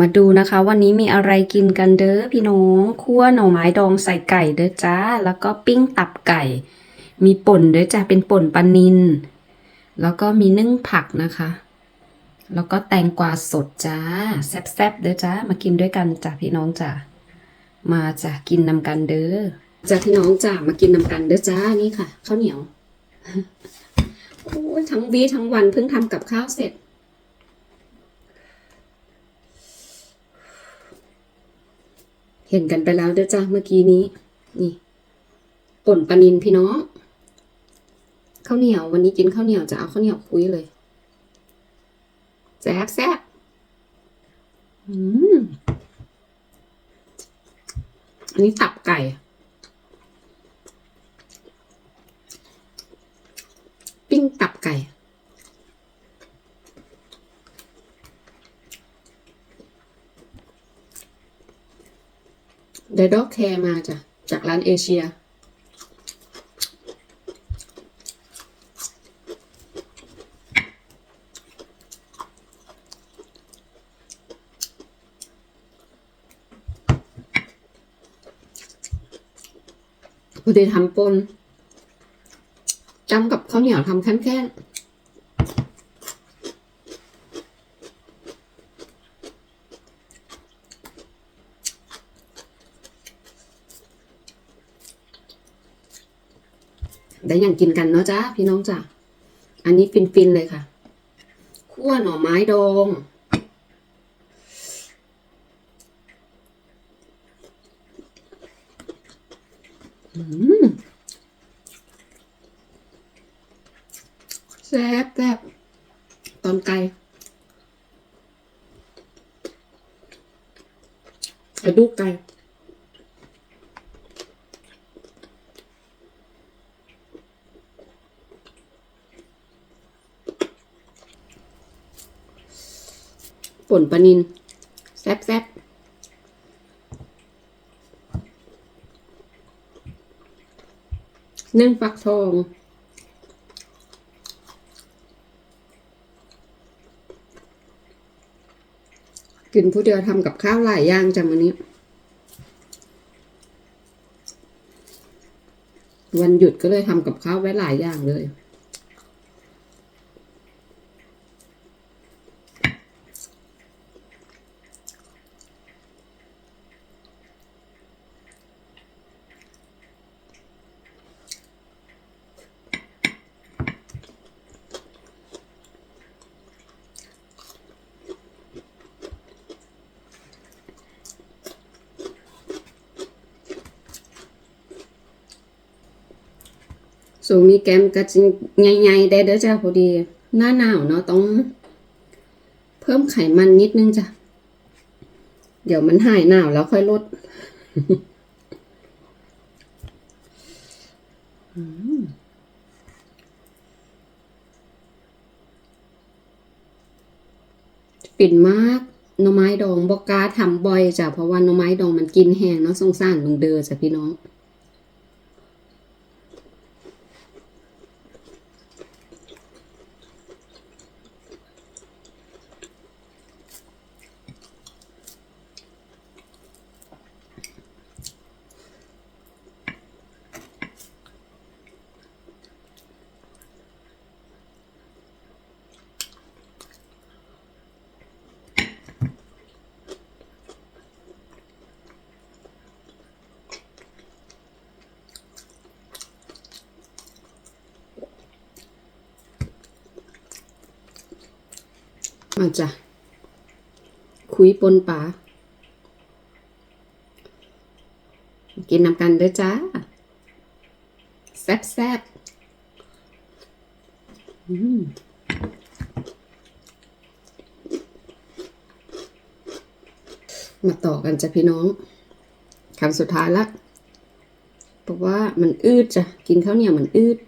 มาดูนะคะวันนี้มีอะไรกินกันเด้อพี่น้องคั่วหน่อไม้ดองใส่ไก่เด้อจ้า แล้วก็ปิ้งตับไก่ มีป่นเด้อจ้าเป็นป่นปลานิน แล้วก็มีนึ่งผักนะคะ แล้วก็แตงกวาสดจ้าแซ่บๆเด้อจ้ามากินด้วยกันจ้าพี่น้องจ้ามาจ้ากินนำกันเด้อจ้าพี่น้องจ้ามากินนำกันเด้อจ้านี่ค่ะข้าวเหนียวโอ้ยทั้งวีทั้งวันเพิ่งทำกับข้าวเสร็จ เห็นกันไปแล้วเด้อจ้าเมื่อกี้นี้ นี่ป่นปนินพี่น้องข้าวเหนียว วันนี้กินข้าวเหนียวจะเอาข้าวเหนียวปุ้ยเลยแซ่บแซ่บอืมอันนี้ตับไก่ ปิ้งตับไก่ ไดดอกแคร์มาจ้ะจากร้านเอเชีย พอดีทำปนจำกับข้าวเหนียวทำแค่นๆ ได้อย่างกินกันเนาะจ้าพี่น้องจ้าอันนี้ฟินๆเลยค่ะคั่วหน่อไม้ดองแซ่บแซ่บตอนไก่กระดูกไก่ ป่นปลานินแซ่บแซ่บนึ่งฟักทอง กินผู้เดียวทำกับข้าวหลายอย่างจังวันนี้ วันหยุดก็เลยทำกับข้าวไว้หลายอย่างเลย สูงนี้แกมก็จะใหญ่ๆได้เด้อจ้าพอดี หน้าหนาวเนาะต้อง เพิ่มไขมันนิดนึงจ้ะ เดี๋ยวมันหายหนาวแล้วค่อยลดปิ่นมากหน่อไม้ดองบอกกาทำบ่อยจ้ะเพราะว่าหน่อไม้ดองมันกินแห้งเนาะสงสารลุงเดอจ้ะพี่น้องาจ้ะคุยปนป่ากินนำกันเด้อจ้า แซ่บแซ่บอืมมาต่อกันจ้ะพี่น้องคำสุดท้ายละเพราะว่ามันอืดจ้ะ กินข้าวเหนียวมันอืด